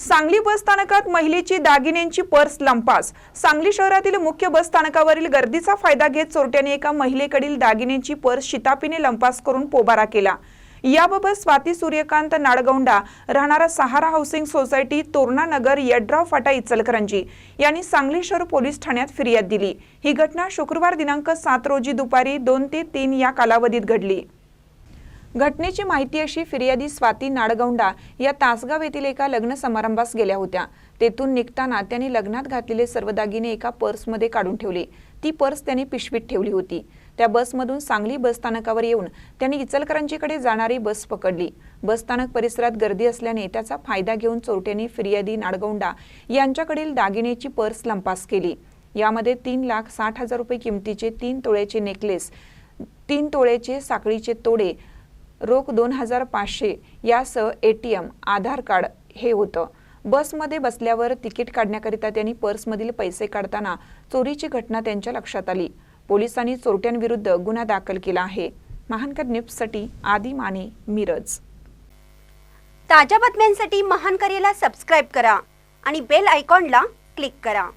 सांगली बस स्थानकात महिलेची दागिन्यांची पर्स लंपास. सांगली शहरातील मुख्य बस स्थानकावरील गर्दीचा फायदा घेत चोरट्याने एका महिलेकडील दागिन्यांची पर्स शितापीने लंपास करून पोबारा केला. याबाबत स्वाती सूर्यकांत नाडगौंडा राहणारा सहारा हाऊसिंग सोसायटी तोरणानगर यड्राव फाटा इचलकरंजी यांनी सांगली शहर पोलीस ठाण्यात फिर्याद दिली. ही घटना शुक्रवार दिनांक सात रोजी दुपारी दोन ते तीन या कालावधीत घडली. घटनेची माहिती अशी फिर्यादी स्वाती नाडगौंडा या तासगाव येथील एका लग्न समारंभास गेल्या होत्या. तेथून निघताना त्यांनी लग्नात घातलेले सर्व दागिने एका पर्समध्ये काढून ठेवले. ती पर्स त्यांनी पिशवीत ठेवली होती. त्या बसमधून सांगली बस स्थानकावर येऊन त्यांनी इचलकरंजीकडे जाणारी बस पकडली. बस स्थानक परिसरात गर्दी असल्याने त्याचा फायदा घेऊन चोरट्यांनी फिर्यादी नाडगौंडा यांच्याकडील दागिनेची पर्स लंपास केली. यामध्ये तीन लाख साठ हजार रुपये किमतीचे तीन तोळ्याचे नेकलेस तीन तोळ्याचे साखळीचे तोडे रोख दोन हजार पाचशे यासह A T M Aadhaar card हे होतं. बसमध्ये बसल्यावर तिकीट काढण्याकरिता त्यांनी पर्समधील पैसे काढताना चोरीची घटना त्यांच्या लक्षात आली. पोलिसांनी चोरट्यांविरुद्ध गुन्हा दाखल केला आहे. महानकर न्यूजसाठी आदी माने मिरज. ताज्या बातम्यांसाठी महानकरेला सबस्क्राईब करा आणि बेल आयकॉनला क्लिक करा.